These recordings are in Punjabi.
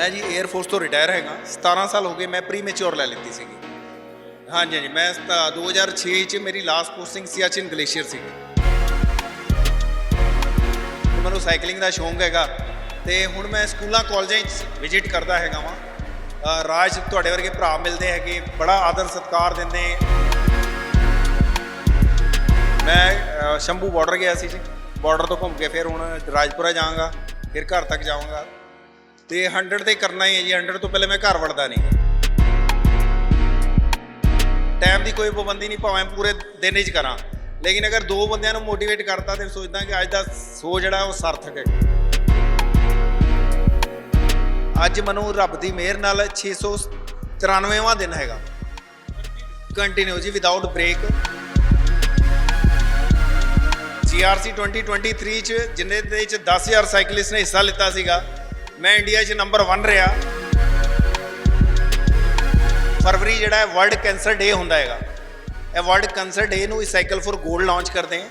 ਮੈਂ ਜੀ 에ਅਰ ਫੋਰਸ ਤੋਂ ਰਿਟਾਇਰ ਹੈਗਾ। 17 ਸਾਲ ਹੋ ਗਏ ਮੈਂ ਪ੍ਰੀ ਲੈ ਲਿੱਤੀ ਸੀਗੀ। ਹਾਂਜੀ ਹਾਂਜੀ, ਮੈਂ ਸਤਾ- 2006 ਚ ਮੇਰੀ ਲਾਸਟ ਪੋਸਟਿੰਗ ਸਿਆਚਿਨ ਗਲੇਸ਼ੀਅਰ ਸੀ ਮੈਨੂੰ ਸਾਈਕਲਿੰਗ ਦਾ ਸ਼ੌਂਕ ਹੈਗਾ। ਤੇ ਹੁਣ ਮੈਂ ਸਕੂਲਾਂ, ਕਾਲਜਾਂ 'ਚ ਵਿਜ਼ਿਟ ਕਰਦਾ ਹੈਗਾ ਵਾਂ। ਰਾਜ ਤੁਹਾਡੇ ਵਰਗੇ ਭਰਾ ਮਿਲਦੇ ਹੈਗੇ, ਬੜਾ ਆਦਰ, ਸਤਿਕਾਰ ਦਿੰਦੇ ਮੈਂ ਸ਼ੰਭੂ ਬਾਰਡਰ ਗਿਆ ਸੀ ਜੀ। ਬਾਰਡਰ ਤੋਂ ਘੁੰਮ ਕੇ ਫਿਰ ਹੁਣ ਰਾਜਪੁਰਾ ਜਾਵਾਂਗਾ, ਫਿਰ ਘਰ ਤੱਕ ਜਾਵਾਂਗਾ। ਤੇ 100 ਤੇ ਕਰਨਾ ਹੀ ਹੈ ਜੀ 100 ਤੋਂ ਪਹਿਲੇ ਮੈਂ ਘਰ ਵੜਦਾ ਨਹੀਂ। ਟਾਈਮ ਦੀ ਕੋਈ ਪਾਬੰਦੀ ਨਹੀਂ, ਭਾਵੇਂ ਪੂਰੇ ਦਿਨ ਹੀ ਕਰਾਂ। ਲੇਕਿਨ ਅਗਰ ਦੋ ਬੰਦਿਆਂ ਨੂੰ ਮੋਟੀਵੇਟ ਕਰਤਾ ਤੇ ਸੋਚਦਾ ਕਿ ਅੱਜ ਦਾ ਸੋ ਜਿਹੜਾ ਉਹ ਸਾਰਥਕ ਹੈ। ਅੱਜ ਮੈਨੂੰ ਰੱਬ ਦੀ ਮਿਹਰ ਨਾਲ 694ਵਾਂ ਦਿਨ ਹੈਗਾ। ਕੰਟੀਨਿਊ ਜੀ ਵਿਦਆਊਟ ਬ੍ਰੇਕ GRC 2023 ਚ, ਜਿੰਨੇ ਦੇ ਚ 10000 ਸਾਈਕਲਿਸਟ ਨੇ ਹਿੱਸਾ ਲਿੱਤਾ ਸੀਗਾ। ਮੈਂ ਇੰਡੀਆ 'ਚ ਨੰਬਰ 1 ਰਿਹਾ। ਫਰਵਰੀ ਜਿਹੜਾ ਹੈ ਵਰਲਡ ਕੈਂਸਰ ਡੇ ਹੁੰਦਾ ਹੈਗਾ। ਇਹ ਵਰਲਡ ਕੈਂਸਰ ਡੇ ਨੂੰ ਸਾਈਕਲ ਫॉर ਗੋਲਡ ਲਾਂਚ ਕਰਦੇ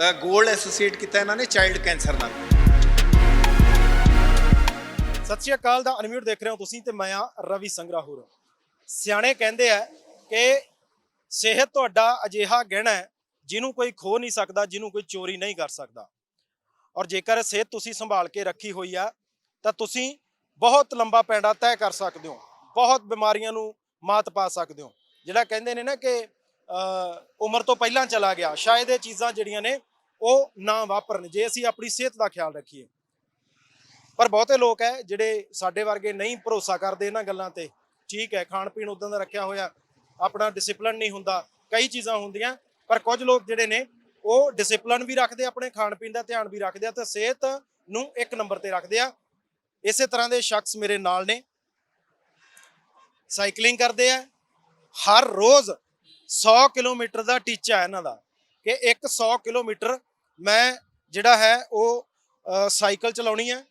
ਹੈ ਗੋਲਡ ਐਸੋਸੀਏਟ ਕੀਤਾ ਇਹਨਾਂ ਨੇ ਚਾਈਲਡ ਕੈਂਸਰ ਨਾਲ। ਸਤਿ ਸ਼੍ਰੀ ਅਕਾਲ ਦਾ ਅਨਮਿਊਟ ਦੇਖ ਰਹੇ ਹੋ ਤੁਸੀਂ ਤੇ ਮੈਂ ਆ ਰਵੀ ਸੰਗਰਾਹੁਰ। ਸਿਆਣੇ ਕਹਿੰਦੇ ਆ ਕਿ ਸਿਹਤ ਤੁਹਾਡਾ ਅਜਿਹਾ ਗਹਿਣਾ ਹੈ ਜਿਹਨੂੰ ਕੋਈ ਖੋ ਨਹੀਂ ਸਕਦਾ, ਜਿਹਨੂੰ ਕੋਈ ਚੋਰੀ ਨਹੀਂ ਕਰ ਸਕਦਾ। ਔਰ ਜੇਕਰ ਸਿਹਤ ਤੁਸੀਂ ਸੰਭਾਲ ਕੇ ਰੱਖੀ ਹੋਈ ਆ ਤਾਂ ਤੁਸੀਂ ਬਹੁਤ ਲੰਬਾ ਪੈਂਡਾ ਤੈਅ ਕਰ ਸਕਦੇ ਹੋ। ਬਹੁਤ ਬਿਮਾਰੀਆਂ ਨੂੰ ਮਾਤ ਪਾ ਸਕਦੇ ਹੋ। ਜਿਹੜਾ ਕਹਿੰਦੇ ਨੇ ਨਾ ਕਿ ਅਹ, ਉਮਰ ਤੋਂ ਪਹਿਲਾਂ ਚਲਾ ਗਿਆ ਸ਼ਾਇਦ ਇਹ ਚੀਜ਼ਾਂ ਜਿਹੜੀਆਂ ਨੇ ਉਹ ਨਾ ਵਾਪਰਨ। ਜੇ ਅਸੀਂ ਆਪਣੀ ਸਿਹਤ ਦਾ ਖਿਆਲ ਰੱਖੀਏ। ਪਰ ਬਹੁਤੇ ਲੋਕ ਹੈ ਜਿਹੜੇ ਸਾਡੇ ਵਰਗੇ ਨਹੀਂ ਭਰੋਸਾ ਕਰਦੇ ਇਹਨਾਂ ਗੱਲਾਂ ਤੇ। ਠੀਕ ਹੈ ਖਾਣ ਪੀਣ ਉਦਾਂ ਦਾ ਰੱਖਿਆ ਹੋਇਆ ਆਪਣਾ ਡਿਸਪਲਿਨ ਨਹੀਂ ਹੁੰਦਾ ਕਈ ਚੀਜ਼ਾਂ ਹੁੰਦੀਆਂ ਪਰ ਕੁਝ ਲੋਕ ਜਿਹੜੇ ਨੇ ਉਹ ਡਿਸਪਲਿਨ ਵੀ ਰੱਖਦੇ ਆਪਣੇ ਖਾਣ ਪੀਣ ਦਾ ਧਿਆਨ ਵੀ ਰੱਖਦੇ ਆ ਤੇ ਸਿਹਤ ਨੂੰ ਇੱਕ ਨੰਬਰ ਤੇ ਰੱਖਦੇ ਆ। ਇਸੇ ਤਰ੍ਹਾਂ ਦੇ ਸ਼ਖਸ ਮੇਰੇ ਨਾਲ ਨੇ। ਸਾਈਕਲਿੰਗ ਕਰਦੇ ਆ। ਹਰ ਰੋਜ਼ 100 ਕਿਲੋਮੀਟਰ ਦਾ ਟੀਚਾ ਹੈ ਇਹਨਾਂ ਦਾ। ਕਿ ਇੱਕ 100 ਕਿਲੋਮੀਟਰ ਮੈਂ ਜਿਹੜਾ ਹੈ ਉਹ ਸਾਈਕਲ ਚਲਾਉਣੀ ਹੈ।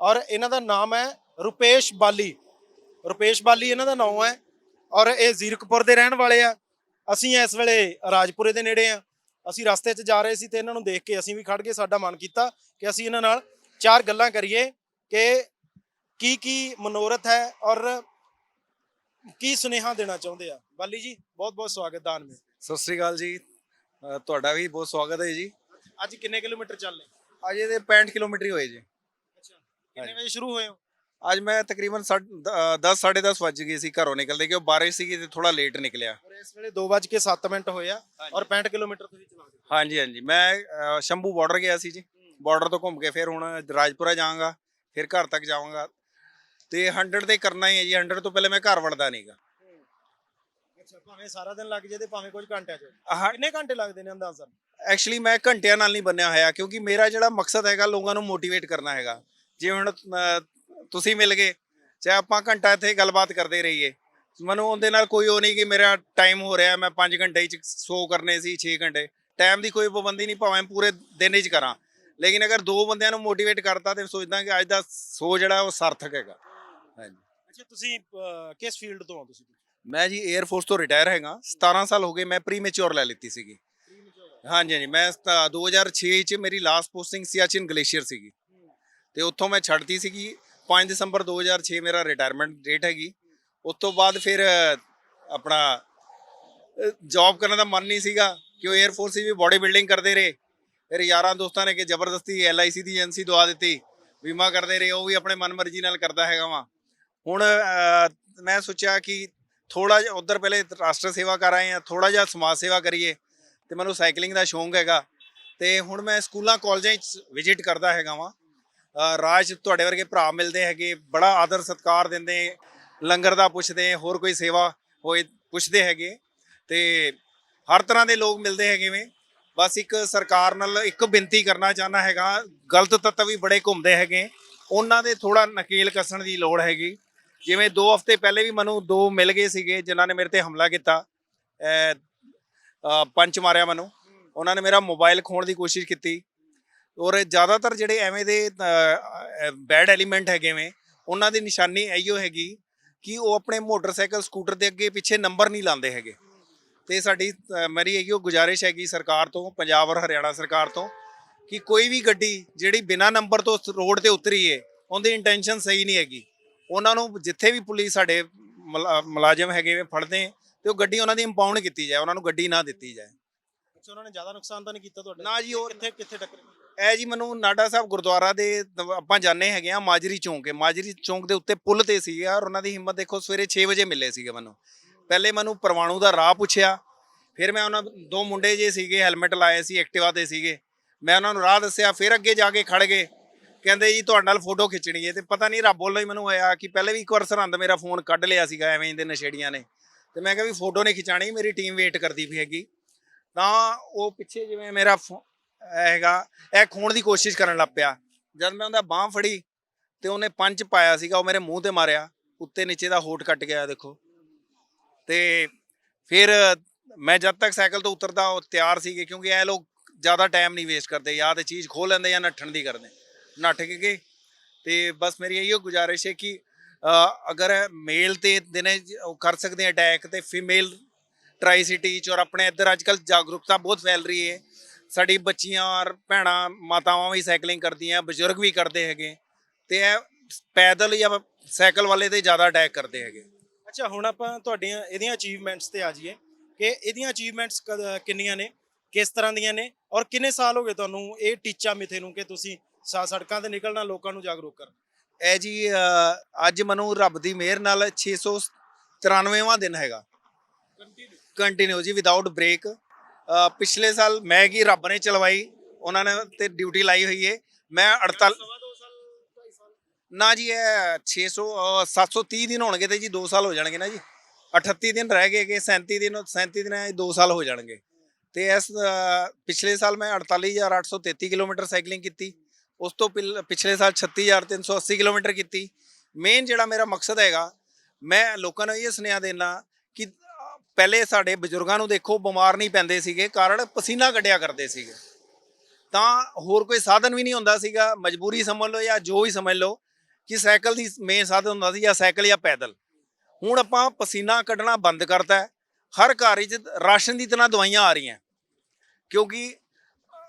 ਔਰ ਇਹਨਾਂ ਦਾ ਨਾਮ ਹੈ ਰੁਪੇਸ਼ ਬਾਲੀ। ਰੁਪੇਸ਼ ਬਾਲੀ ਇਹਨਾਂ ਦਾ ਨਾਮ ਹੈ। ਔਰ ਇਹ ਜ਼ੀਰਕਪੁਰ ਦੇ ਰਹਿਣ ਵਾਲੇ ਆ। ਅਸੀਂ ਇਸ ਵੇਲੇ ਰਾਜਪੁਰੇ ਦੇ ਨੇੜੇ ਆ। ਅਸੀਂ ਰਸਤੇ 'ਚ ਜਾ ਰਹੇ ਸੀ ਤੇ ਇਹਨਾਂ ਨੂੰ ਦੇਖ ਕੇ ਅਸੀਂ ਵੀ ਖੜ ਗਏ। ਸਾਡਾ ਮਨ ਕੀਤਾ ਕਿ ਅਸੀਂ ਇਹਨਾਂ ਨਾਲ ਚਾਰ ਗੱਲਾਂ ਕਰੀਏ ਕਿ ਕੀ ਕੀ ਮਨੋਰਥ ਹੈ ਔਰ ਕੀ ਸੁਨੇਹਾ ਦੇਣਾ ਚਾਹੁੰਦੇ ਆ? ਬਾਲੀ ਜੀ ਬਹੁਤ ਬਹੁਤ ਸਵਾਗਤ ਦਾਨ ਮੇ ਸਤਿ ਸ੍ਰੀ ਅਕਾਲ ਜੀ। ਅ, ਤੁਹਾਡਾ ਵੀ ਬਹੁਤ ਸਵਾਗਤ ਹੈ ਜੀ। ਅੱਜ ਕਿੰਨੇ ਕਿਲੋਮੀਟਰ ਚੱਲੇ ਅੱਜ ਇਹਦੇ 65 ਕਿਲੋਮੀਟਰ ਹੀ ਹੋਏ ਜੀ। ਅੱਛਾ। ਕਿੰਨੇ ਵਜੇ ਸ਼ੁਰੂ ਹੋਏ ਹੋ? ਅੱਜ ਮੈਂ ਤਕਰੀਬਨ 10 10:30 ਵੱਜ ਗਏ ਸੀ ਘਰੋਂ ਨਿਕਲਦੇ ਕਿ ਉਹ ਬਾਰਿਸ਼ ਸੀਗੀ ਤੇ ਥੋੜਾ ਲੇਟ ਨਿਕਲਿਆ। ਔਰ ਇਸ ਵੇਲੇ 2:07 ਮਿੰਟ ਹੋਏ ਆ ਔਰ 65 ਕਿਲੋਮੀਟਰ ਤੁਸੀਂ ਚਲਾ ਦਿੱਤੇ। ਹਾਂਜੀ ਹਾਂਜੀ। ਮੈਂ ਅ, ਸ਼ੰਭੂ ਬਾਰਡਰ ਗਿਆ ਸੀ ਜੀ। ਬਾਰਡਰ ਤੋਂ ਘੁੰਮ ਕੇ ਫਿਰ ਹੁਣ ਰਾਜਪੁਰਾ ਜਾਵਾਂਗਾ ਫਿਰ ਘਰ ਤੱਕ ਜਾਵਾਂਗਾ। ਤੇ 100 ਤੇ ਕਰਨਾ ਹੀ ਹੈ ਜੀ 100 ਤੋਂ ਪਹਿਲੇ ਮੈਂ ਘਰ ਵੜਦਾ ਨਹੀਂਗਾ ਅੱਛਾ ਭਾਵੇਂ ਸਾਰਾ ਦਿਨ ਲੱਗ ਜੇ ਤੇ ਭਾਵੇਂ ਕੁਝ ਘੰਟਿਆਂ 'ਚ। ਕਿੰਨੇ ਘੰਟੇ ਲੱਗਦੇ ਨੇ ਅੰਦਾਜ਼ਨ? ਐਕਚੁਅਲੀ ਮੈਂ ਘੰਟਿਆਂ ਨਾਲ ਨਹੀਂ ਬੰਨਿਆ ਹੋਇਆ ਕਿਉਂਕਿ ਮੇਰਾ ਜਿਹੜਾ ਮਕਸਦ ਹੈਗਾ ਲੋਕਾਂ ਨੂੰ ਮੋਟੀਵੇਟ ਕਰਨਾ ਹੈਗਾ। ਜਿਵੇਂ ਹੁਣ ਤੁਸੀਂ ਮਿਲ ਗਏ ਚਾਹੇ ਆਪਾਂ ਘੰਟਾ ਇੱਥੇ ਗੱਲਬਾਤ ਕਰਦੇ ਰਹੀਏ ਮੈਨੂੰ ਉਹਦੇ ਨਾਲ ਕੋਈ ਉਹ ਨਹੀਂ ਕਿ ਮੇਰਾ ਟਾਈਮ ਹੋ ਰਿਹਾ ਮੈਂ 5 ਘੰਟੇ ਚ 100 ਕਰਨੇ ਸੀ 6 ਘੰਟੇ। ਟਾਈਮ ਦੀ ਕੋਈ ਪਾਬੰਦੀ ਨਹੀਂ ਭਾਵੇਂ ਪੂਰੇ ਦਿਨ ਹੀ 'ਚ ਕਰਾਂ। ਲੇਕਿਨ ਅਗਰ ਦੋ ਬੰਦਿਆਂ ਨੂੰ ਮੋਟੀਵੇਟ ਕਰਤਾ ਤੇ ਸੋਚਦਾ ਕਿ ਅੱਜ ਦਾ ਸੋ ਜਿਹੜਾ ਉਹ ਸਾਰਥਕ ਹੈਗਾ। ਹਾਂਜੀ। ਅੱਛਾ ਤੁਸੀਂ ਅਹ, ਕਿਸ ਫੀਲਡ ਤੋਂ ਹੋ ਤੁਸੀਂ? ਮੈਂ ਜੀ 에ਅਰ ਫੋਰਸ ਤੋਂ ਰਿਟਾਇਰ ਹੈਗਾ। 17 ਸਾਲ ਹੋ ਗਏ ਮੈਂ ਪ੍ਰੀ ਮੈਚੁਰ ਲੈ ਲਿੱਤੀ ਸੀਗੀ। ਹਾਂਜੀ ਹਾਂਜੀ। ਮੈਂ ਸਤਾ- 2006 ਚ ਮੇਰੀ ਲਾਸਟ ਪੋਸਟਿੰਗ ਸਿਆਚਿਨ ਗਲੇਸ਼ੀਅਰ ਸੀਗੀ। ਤੇ ਉੱਥੋਂ ਮੈਂ ਛੱਡਤੀ ਸੀਗੀ। 5 ਦਸੰਬਰ 2006 ਮੇਰਾ ਰਿਟਾਇਰਮੈਂਟ ਡੇਟ ਹੈਗੀ। ਉਸ ਤੋਂ ਬਾਅਦ ਫਿਰ ਅ, ਆਪਣਾ ਜੌਬ ਕਰਨ ਦਾ ਮਨ ਨਹੀਂ ਸੀਗਾ। ਕਿ ਉਹ 에ਅਰ ਫੋਰਸ ਵੀ ਬਾਡੀ ਬਿਲਡਿੰਗ ਕਰਦੇ ਰਹੇ। ਫਿਰ ਯਾਰਾਂ ਦੋਸਤਾਂ ਨੇ ਕਿ ਜ਼ਬਰਦਸਤੀ ਐਲਆਈਸੀ ਦੀ ਏਜੰਸੀ ਦਵਾ ਦਿੱਤੀ। ਬੀਮਾ ਕਰਦੇ ਰਹੇ। ਉਹ ਵੀ ਆਪਣੇ ਮਨਮਰਜ਼ੀ ਨਾਲ ਕਰਦਾ ਹੈਗਾ ਵਾ। ਹੁਣ ਮੈਂ ਸੋਚਿਆ ਕਿ ਥੋੜਾ ਜਿਹਾ ਉਧਰ ਪਹਿਲੇ ਰਾਸ਼ਟਰ ਸੇਵਾ ਕਰ ਆਏ ਆ ਥੋੜਾ ਜਿਹਾ ਸਮਾਜ ਸੇਵਾ ਕਰੀਏ ਤੇ ਮੈਨੂੰ ਸਾਈਕਲਿੰਗ ਦਾ ਸ਼ੌਂਕ ਹੈਗਾ ਤੇ ਹੁਣ ਮੈਂ ਸਕੂਲਾਂ ਕਾਲਜਾਂ 'ਚ ਵਿਜ਼ਿਟ ਕਰਦਾ ਹੈਗਾ ਵਾਂ। ਅ, ਰਾਜ ਤੁਹਾਡੇ ਵਰਗੇ ਭਰਾ ਮਿਲਦੇ ਹੈਗੇ ਬੜਾ ਆਦਰ ਸਤਿਕਾਰ ਦਿੰਦੇ ਲੰਗਰ ਦਾ ਪੁੱਛਦੇ ਹੋਰ ਕੋਈ ਸੇਵਾ ਹੋਏ ਪੁੱਛਦੇ ਹੈਗੇ ਤੇ ਹਰ ਤਰ੍ਹਾਂ ਦੇ ਲੋਕ ਮਿਲਦੇ ਹੈਗੇ ਵੇਂ ਬਸ ਇੱਕ ਸਰਕਾਰ ਨਾਲ ਇੱਕ ਬੇਨਤੀ ਕਰਨਾ ਚਾਹਨਾ ਹੈਗਾ ਗਲਤ ਤੱਤ ਵੀ ਬੜੇ ਘੁੰਮਦੇ ਹੈਗੇ ਉਹਨਾਂ ਦੇ ਥੋੜਾ ਨਕੇਲ ਕੱਸਣ ਦੀ ਲੋੜ ਹੈਗੀ। ਜਿਵੇਂ 2 ਹਫ਼ਤੇ ਪਹਿਲੇ ਵੀ ਮੈਨੂੰ ਦੋ ਮਿਲ ਗਏ ਸੀਗੇ, ਜਿਨ੍ਹਾਂ ਨੇ ਮੇਰੇ ਤੇ ਹਮਲਾ ਕੀਤਾ ਪੰਚ ਮਾਰਿਆ ਮੈਨੂੰ। ਉਹਨਾਂ ਨੇ ਮੇਰਾ ਮੋਬਾਈਲ ਖੋਣ ਦੀ ਕੋਸ਼ਿਸ਼ ਕੀਤੀ। ਔਰ ਜ਼ਿਆਦਾਤਰ ਜਿਹੜੇ ਐਵੇਂ ਦੇ ਬੈਡ ਐਲੀਮੈਂਟ ਹੈਗੇ ਵੇਂ ਉਹਨਾਂ ਦੀ ਨਿਸ਼ਾਨੀ ਇਹੋ ਹੈਗੀ ਕਿ ਉਹ ਆਪਣੇ ਮੋਟਰਸਾਈਕਲ, ਸਕੂਟਰ ਦੇ ਅੱਗੇ ਪਿੱਛੇ ਨੰਬਰ ਨਹੀਂ ਲਾਉਂਦੇ ਹੈਗੇ। ਤੇ ਸਾਡੀ ਮੇਰੀ ਇਹੋ ਗੁਜ਼ਾਰਿਸ਼ ਹੈਗੀ ਸਰਕਾਰ ਤੋਂ, ਪੰਜਾਬ ਔਰ ਹਰਿਆਣਾ ਸਰਕਾਰ ਤੋਂ, ਕਿ ਕੋਈ ਵੀ ਗੱਡੀ ਜਿਹੜੀ ਬਿਨਾ ਨੰਬਰ ਤੋਂ ਰੋਡ ਤੇ ਉਤਰੀ ਏ ਉਹਦੀ ਇੰਟੈਂਸ਼ਨ ਸਹੀ ਨਹੀਂ ਹੈਗੀ। ਉਹਨਾਂ ਨੂੰ ਜਿੱਥੇ ਵੀ ਪੁਲਿਸ ਸਾਡੇ ਮੁਲਾ- ਮੁਲਾਜ਼ਮ ਹੈਗੇ ਫੜਦੇ ਤੇ ਉਹ ਗੱਡੀ ਉਹਨਾਂ ਦੀ ਇੰਪਾਊਂਡ ਕੀਤੀ ਜਾਏ ਉਹਨਾਂ ਨੂੰ ਗੱਡੀ ਨਾ ਦਿੱਤੀ ਜਾਏ। ਅੱਛਾ ਉਹਨਾਂ ਨੇ ਜ਼ਿਆਦਾ ਨੁਕਸਾਨ ਤਾਂ ਨਹੀਂ ਕੀਤਾ ਤੁਹਾਡਾ? ਨਾ ਜੀ ਹੋਰ ਕਿੱਥੇ ਕਿੱਥੇ ਟੱਕਰੇ ਇਹ ਜੀ ਮੈਨੂੰ ਨਾਡਾ ਸਾਹਿਬ ਗੁਰਦੁਆਰਾ ਦੇ ਦ- ਆਪਾਂ ਜਾਣੇ ਹੈਗੇ ਆ ਮਾਜਰੀ ਚੌਂਕ ਹੈ ਮਾਜਰੀ ਚੌਂਕ ਦੇ ਉੱਤੇ ਪੁਲ ਤੇ ਸੀਗੇ ਔਰ ਉਹਨਾਂ ਦੀ ਹਿੰਮਤ ਦੇਖੋ ਸਵੇਰੇ 6 ਵਜੇ ਮਿਲੇ ਸੀਗੇ ਮੈਨੂੰ। ਪਹਿਲੇ ਮੈਨੂੰ ਪਰਵਾਣੂ ਦਾ ਰਾਹ ਪੁੱਛਿਆ ਫਿਰ ਮੈਂ ਉਹਨਾਂ ਦੋ ਮੁੰਡੇ ਜੇ ਸੀਗੇ ਹੈਲਮਟ ਲਾਏ ਸੀ ਐਕਟਿਵਾ ਤੇ ਸੀਗੇ। ਮੈਂ ਉਹਨਾਂ ਨੂੰ ਰਾਹ ਦੱਸਿਆ ਫਿਰ ਅੱਗੇ ਜਾ ਕੇ ਖੜ ਗਏ। ਕਹਿੰਦੇ ਜੀ ਤੁਹਾਡੇ ਨਾਲ ਫੋਟੋ ਖਿੱਚਣੀ ਹੈ ਤੇ ਪਤਾ ਨਹੀਂ ਰੱਬ ਵੱਲੋਂ ਹੀ ਮੈਨੂੰ ਹੋਇਆ ਕਿ ਪਹਿਲੇ ਵੀ ਇੱਕ ਵਾਰ ਸਰਹੰਦ ਮੇਰਾ ਫੋਨ ਕੱਢ ਲਿਆ ਸੀਗਾ, ਐਵੇਂ ਦੇ ਨਸ਼ੇੜੀਆਂ ਨੇ। ਤੇ ਮੈਂ ਕਿਹਾ ਵੀ ਫੋਟੋ ਨਹੀਂ ਖਿਚਾਣੀ ਮੇਰੀ ਟੀਮ ਵੇਟ ਕਰਦੀ ਪਈ ਹੈਗੀ। ਤਾਂ ਉਹ ਪਿੱਛੇ ਜਿਵੇਂ ਮੇਰਾ ਇਹ ਹੈਗਾ, ਇਹ ਖੋਣ ਦੀ ਕੋਸ਼ਿਸ਼ ਕਰਨ ਲੱਗ ਪਿਆ। ਜਦ ਮੈਂ ਉਹਦਾ ਬਾਹ ਫੜੀ ਤੇ ਉਹਨੇ ਪੰਜ ਪਾਇਆ ਸੀਗਾ, ਉਹ ਮੇਰੇ ਮੂੰਹ ਤੇ ਮਾਰਿਆ, ਉੱਤੇ ਨੀਚੇ ਦਾ ਹੋਟ ਕੱਟ ਗਿਆ, ਦੇਖੋ। ਤੇ ਫਿਰ ਮੈਂ ਜਦ ਤੱਕ ਸਾਈਕਲ ਤੋਂ ਉਤਰਦਾ, ਉਹ ਤਿਆਰ ਸੀਗੇ, ਕਿਉਂਕਿ ਇਹ ਲੋਕ ਜ਼ਿਆਦਾ ਟਾਈਮ ਨਹੀਂ ਵੇਸਟ ਕਰਦੇ, ਜਾਂ ਤੇ ਚੀਜ਼ ਖੋਹ ਲੈਂਦੇ ਜਾਂ ਨੱਠਣ ਦੀ ਕਰਦੇ। ਨੱਠ ਕੇ ਗਏ ਤੇ ਬਸ ਮੇਰੀ ਇਹੋ ਗੁਜ਼ਾਰਿਸ਼ ਹੈ ਕਿ ਅਗਰ ਮੇਲ ਤੇ ਦਿਨੇ ਉਹ ਕਰ ਸਕਦੇ ਅਟੈਕ ਤੇ ਫੀਮੇਲ ਟਰਾਈ ਸਿਟੀ ਚ ਔਰ ਆਪਣੇ ਇੱਧਰ ਅੱਜ ਕੱਲ ਜਾਗਰੂਕਤਾ ਬਹੁਤ ਫੈਲ ਰਹੀ ਹੈ ਸਾਡੀ ਬੱਚੀਆਂ ਔਰ ਭੈਣਾਂ ਮਾਤਾਵਾਂ ਵੀ ਸਾਈਕਲਿੰਗ ਕਰਦੀਆਂ ਬਜ਼ੁਰਗ ਵੀ ਕਰਦੇ ਹੈਗੇ ਤੇ ਇਹ ਪੈਦਲ ਜਾਂ ਸਾਈਕਲ ਵਾਲੇ ਤੇ ਜ਼ਿਆਦਾ ਅਟੈਕ ਕਰਦੇ ਹੈਗੇ ਅੱਛਾ ਹੁਣ ਆਪਾਂ ਤੁਹਾਡੀਆਂ ਇਹਦੀਆਂ ਅਚੀਵਮੈਂਟਸ ਤੇ ਆ ਜਾਈਏ ਕਿ ਇਹਦੀਆਂ ਅਚੀਵਮੈਂਟਸ ਕਿੰਨੀਆਂ ਨੇ ਕਿਸ ਤਰ੍ਹਾਂ ਦੀਆਂ ਨੇ ਔਰ ਕਿੰਨੇ ਸਾਲ ਹੋ ਗਏ ਤੁਹਾਨੂੰ ਇਹ ਟੀਚਾ ਮਿਥੇ ਨੂੰ ਕਿ ਤੁਸੀਂ ਸਾ- ਸੜਕਾਂ ਤੇ ਨਿਕਲਣਾ ਲੋਕਾਂ ਨੂੰ ਜਾਗਰੂਕ ਕਰਨਾ। ਇਹ ਜੀ ਅ, ਅੱਜ ਮੈਨੂੰ ਰੱਬ ਦੀ ਮਿਹਰ ਨਾਲ 693ਵਾਂ ਦਿਨ ਹੈਗਾ। ਕੰਟੀਨਿਊ ਜੀ ਵਿਦਆਊਟ ਬ੍ਰੇਕ ਪਿਛਲੇ ਸਾਲ ਮੈਂ ਕੀ ਰੱਬ ਨੇ ਚਲਵਾਈ ਉਹਨਾਂ ਨੇ ਤੇ ਡਿਊਟੀ ਲਾਈ ਹੋਈ ਹੈ ਮੈਂ 48 ਨਾ ਜੀ ਇਹ 600 ਅ, 730 ਦਿਨ ਹੋਣਗੇ ਤੇ ਜੀ 2 ਸਾਲ ਹੋ ਜਾਣਗੇ ਨਾ ਜੀ। 38 ਦਿਨ ਰਹਿ ਗਏ ਕਿ 37 ਦਿਨ 37 ਦਿਨ 2 ਸਾਲ ਹੋ ਜਾਣਗੇ। ਤੇ ਇਸ ਅ, ਪਿਛਲੇ ਸਾਲ ਮੈਂ 48833 ਕਿਲੋਮੀਟਰ ਸਾਈਕਲਿੰਗ ਕੀਤੀ। ਉਸ ਤੋਂ ਪਿਲ- ਪਿਛਲੇ ਸਾਲ 36380 ਕਿਲੋਮੀਟਰ ਕੀਤੀ। ਮੇਨ ਜਿਹੜਾ ਮੇਰਾ ਮਕਸਦ ਹੈਗਾ ਮੈਂ ਲੋਕਾਂ ਨੂੰ ਇਹ ਸੁਨੇਹਾ ਦੇਣਾ ਕਿ ਪਹਿਲੇ ਸਾਡੇ ਬਜ਼ੁਰਗਾਂ ਨੂੰ ਦੇਖੋ ਬਿਮਾਰ ਨਹੀਂ ਪੈਂਦੇ ਸੀਗੇ ਕਾਰਨ ਪਸੀਨਾ ਕੱਢਿਆ ਕਰਦੇ ਸੀਗੇ। ਤਾਂ ਹੋਰ ਕੋਈ ਸਾਧਨ ਵੀ ਨਹੀਂ ਹੁੰਦਾ ਸੀਗਾ ਮਜਬੂਰੀ ਸਮਝ ਲਓ ਜਾਂ ਜੋ ਵੀ ਸਮਝ ਲਓ ਕਿ ਸਾਈਕਲ ਦੀ ਮੇਨ ਸਾਧਨ ਹੁੰਦਾ ਸੀ ਜਾਂ ਸਾਈਕਲ ਜਾਂ ਪੈਦਲ। ਹੁਣ ਆਪਾਂ ਪਸੀਨਾ ਕੱਢਣਾ ਬੰਦ ਕਰਤਾ ਹੈ। ਹਰ ਘਰ ਵਿੱਚ ਰਾਸ਼ਨ ਦੀ ਤਰ੍ਹਾਂ ਦਵਾਈਆਂ ਆ ਰਹੀਆਂ। ਕਿਉਂਕਿ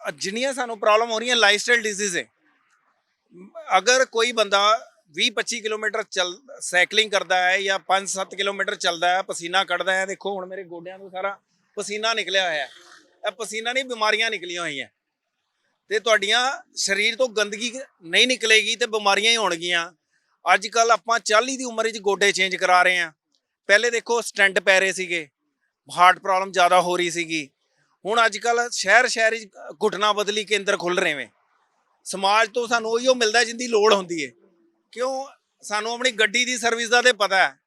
ਅ, ਜਿੰਨੀਆਂ ਸਾਨੂੰ ਪ੍ਰੋਬਲਮ ਹੋ ਰਹੀਆਂ ਲਾਈਫ ਸਟਾਈਲ ਡਿਜ਼ੀਜ਼ ਹੈ। ਅਗਰ ਕੋਈ ਬੰਦਾ 20-25 ਕਿਲੋਮੀਟਰ ਚੱਲ, ਸਾਈਕਲਿੰਗ ਕਰਦਾ ਹੈ ਜਾਂ 5-7 ਕਿਲੋਮੀਟਰ ਚੱਲਦਾ ਹੈ, ਪਸੀਨਾ ਕੱਢਦਾ ਹੈ, ਦੇਖੋ ਹੁਣ ਮੇਰੇ ਗੋਡਿਆਂ ਤੋਂ ਸਾਰਾ ਪਸੀਨਾ ਨਿਕਲਿਆ ਹੋਇਆ ਹੈ। ਇਹ ਪਸੀਨਾ ਨਹੀਂ, ਬਿਮਾਰੀਆਂ ਨਿਕਲੀਆਂ ਹੋਈਆਂ। ਤੇ ਤੁਹਾਡੀਆਂ ਸਰੀਰ ਤੋਂ ਗੰਦਗੀ ਨਹੀਂ ਨਿਕਲੇਗੀ ਤੇ ਬਿਮਾਰੀਆਂ ਹੀ ਹੋਣਗੀਆਂ। ਅੱਜ ਕੱਲ ਆਪਾਂ 40 ਦੀ ਉਮਰ ਵਿੱਚ ਗੋਡੇ ਚੇਂਜ ਕਰਾ ਰਹੇ ਹਾਂ। ਪਹਿਲੇ ਦੇਖੋ ਸਟੈਂਟ ਪੈ ਰਹੇ ਸੀਗੇ, ਹਾਰਟ ਪ੍ਰੋਬਲਮ ਜ਼ਿਆਦਾ ਹੋ ਰਹੀ ਸੀਗੀ। ਹੁਣ ਅੱਜ ਕੱਲ ਸ਼ਹਿਰ ਸ਼ਹਿਰ ਵਿੱਚ ਘੁਟਨਾ ਬਦਲੀ ਕੇਂਦਰ ਖੁੱਲ ਰਹੇ ਵੇ ਸਮਾਜ ਤੋਂ ਸਾਨੂੰ ਉਹੀਓ ਮਿਲਦਾ ਜਿੰਦੀ ਲੋੜ ਹੁੰਦੀ ਹੈ ਕਿਉਂ? ਸਾਨੂੰ ਆਪਣੀ ਗੱਡੀ ਦੀ ਸਰਵਿਸ ਦਾ ਤੇ ਪਤਾ ਹੈ।